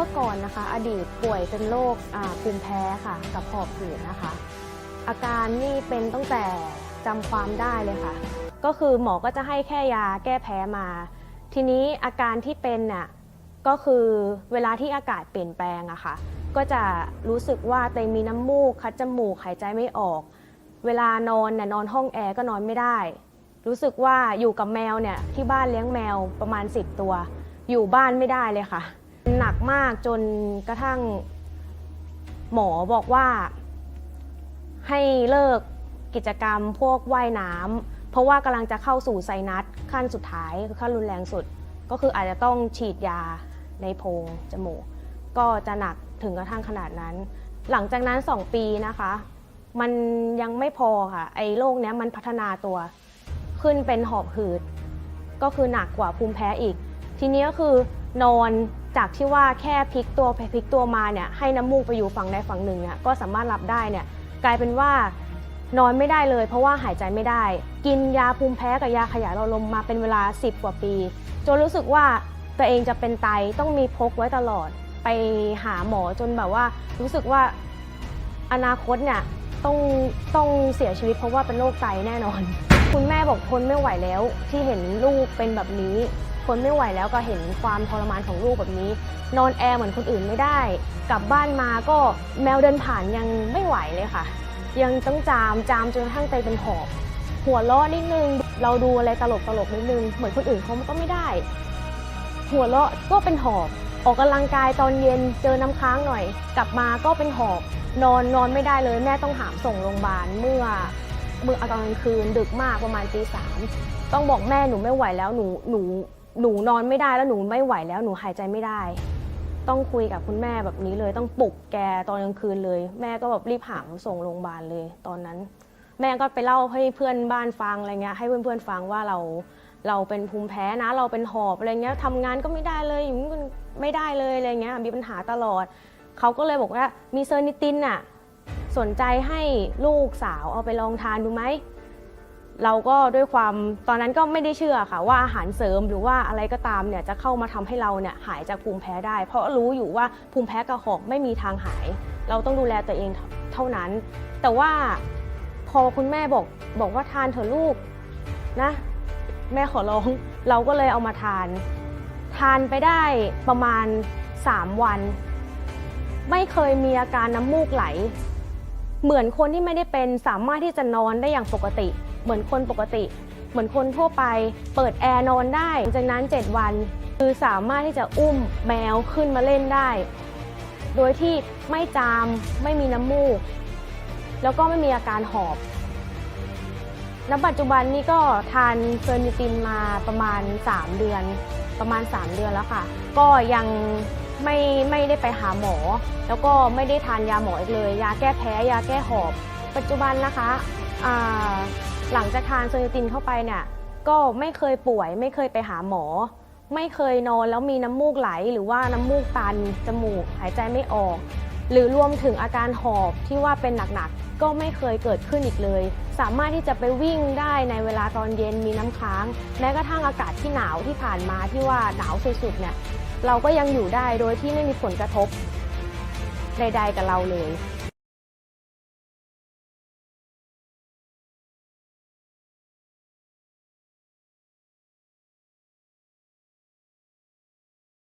มื่อก่อนนะคะ อดีตป่วยเป็นโรคภูมิแพ้ค่ะ กับหอบหืดนะคะ อาการนี่เป็นตั้งแต่จำความได้เลยค่ะ ก็คือหมอก็จะให้แค่ยาแก้แพ้มา ทีนี้อาการที่เป็นน่ะก็คือเวลาที่อากาศเปลี่ยนแปลงอะค่ะ ก็จะรู้สึกว่าตัวเองมีน้ำมูก คัดจมูกหายใจไม่ออก เวลานอนเนี่ยนอนห้องแอร์ก็นอนไม่ได้ รู้สึกว่าอยู่กับแมวเนี่ยที่บ้านเลี้ยงแมวประมาณ 10 ตัว อยู่บ้านไม่ได้เลยค่ะ หนักมากจนกระทั่งหมอบอกว่า ให้เลิกกิจกรรมพวกว่ายน้ำเพราะว่ากำลังจะเข้าสู่ไซนัสขั้นสุดท้ายคือขั้นรุนแรงสุด ก็คืออาจจะต้องฉีดยาในโพรงจมูก ก็จะหนักถึงกระทั่งขนาดนั้น หลังจากนั้น 2 ปีนะคะ มันยังไม่พอค่ะ ไอ้โรคเนี้ยมันพัฒนาตัว ขึ้นเป็นหอบหืด ก็คือหนักกว่าภูมิแพ้อีก ทีนี้ก็คือนอนจากที่ว่าแค่พลิกตัวไปพลิกตัวมาเนี่ยให้น้ำมูกไปอยู่ฝั่งใดฝั่งหนึ่งเนี่ยก็สามารถรับได้เนี่ยกลายเป็นว่านอนไม่ได้เลย เพราะว่าหายใจไม่ได้ กินยาภูมิแพ้กับยาขยายหลอดลมมาเป็นเวลา 10 กว่าปี จนรู้สึกว่าตัวเองจะเป็นไตต้องมีพกไว้ตลอดไปหาหมอจนแบบว่า รู้สึกว่าอนาคตเนี่ยต้องต้องเสียชีวิตเพราะว่าเป็นโรคไตแน่นอน คุณแม่บอกทนไม่ไหวแล้วที่เห็นลูกเป็นแบบนี้ นไม่ไหวแล้วก็เห็นความทรมานของลูกแบบนี้ นอนแอร์เหมือนคนอื่นไม่ได้ กลับบ้านมาก็แมวเดินผ่านยังไม่ไหวเลยค่ะ ยังต้องจามจามจนกระทั่งใจเป็นหอบหัวเราะนิดนึง เราดูอะไรตลกตลกนิดนึง เหมือนคนอื่นเขาก็ไม่ได้ หัวเราะก็เป็นหอบออกกำลังกายตอนเย็นเจอน้ำค้างหน่อย กลับมาก็เป็นหอบ นอนนอนไม่ได้เลยแม่ต้องหามส่งโรงพยาบาลเมื่อเมื่อตอนกลางคืนดึกมากประมาณตีสามต้องบอกแม่หนูไม่ไหวแล้วหนูหนู หนูนอนไม่ได้แล้วหนูไม่ไหวแล้วหนูหายใจไม่ได้ ต้องคุยกับคุณแม่แบบนี้เลยต้องปลุกแกตอนกลางคืนเลย แม่ก็แบบรีบหามส่งโรงพยาบาลเลย ตอนนั้น แม่ก็ไปเล่าให้เพื่อนบ้านฟังอะไรเงี้ยให้เพื่อนๆฟังว่าเราเราเป็นภูมิแพ้นะเราเป็นหอบอะไรเงี้ยทำงานก็ไม่ได้เลยอย่นี้นไม่ได้เลยอะไรเงี้ยมีปัญหาตลอดเขาก็เลยบอกว่ามีเซอร์นิตินน่ะสนใจให้ลูกสาวเอาไปลองทานดูไหม เราก็ด้วยความตอนนั้นก็ไม่ได้เชื่อค่ะว่าอาหารเสริมหรือว่าอะไรก็ตามเนี่ยจะเข้ามาทำให้เราเนี่ยหายจากภูมิแพ้ได้ เพราะรู้อยู่ว่าภูมิแพ้กับหอบไม่มีทางหาย เราต้องดูแลตัวเองเท่านั้น แต่ว่าพอคุณแม่บอกบอกว่าทานเถอะลูกนะแม่ขอร้องเราก็เลยเอามาทาน ทานไปได้ประมาณ 3 วัน ไม่เคยมีอาการน้ำมูกไหล เหมือนคนที่ไม่ได้เป็นสามารถที่จะนอนได้อย่างปกติ เหมือนคนปกติ เหมือนคนทั่วไป เปิดแอร์นอนได้หลังจากนั้น 7 วัน คือสามารถที่จะอุ้มแมวขึ้นมาเล่นได้ โดยที่ไม่จามไม่มีน้ำมูก แล้วก็ไม่มีอาการหอบณปัจจุบันนี้ก็ทานเฟอร์นิตินมาประมาณ 3 เดือน ประมาณ 3 เดือนแล้วค่ะ ก็ยัง ไม่ไม่ได้ไปหาหมอ แล้วก็ไม่ได้ทานยาหมออีกเลย ยาแก้แพ้ยาแก้หอบ ปัจจุบันนะคะหลังจากทานเฟอร์นิตินเข้าไปเนี่ยก็ไม่เคยป่วย ไม่เคยไปหาหมอ ไม่เคยนอนแล้วมีน้ำมูกไหล หรือว่าน้ำมูกตันจมูกหายใจไม่ออก หรือรวมถึงอาการหอบที่ว่าเป็นหนักๆ ก็ไม่เคยเกิดขึ้นอีกเลย สามารถที่จะไปวิ่งได้ในเวลาตอนเย็นมีน้ำค้าง แม้กระทั่งอากาศที่หนาวที่ผ่านมาที่ว่าหนาวสุดๆเนี่ย เราก็ยังอยู่ได้โดยที่ไม่มีผลกระทบใดๆกับเราเลย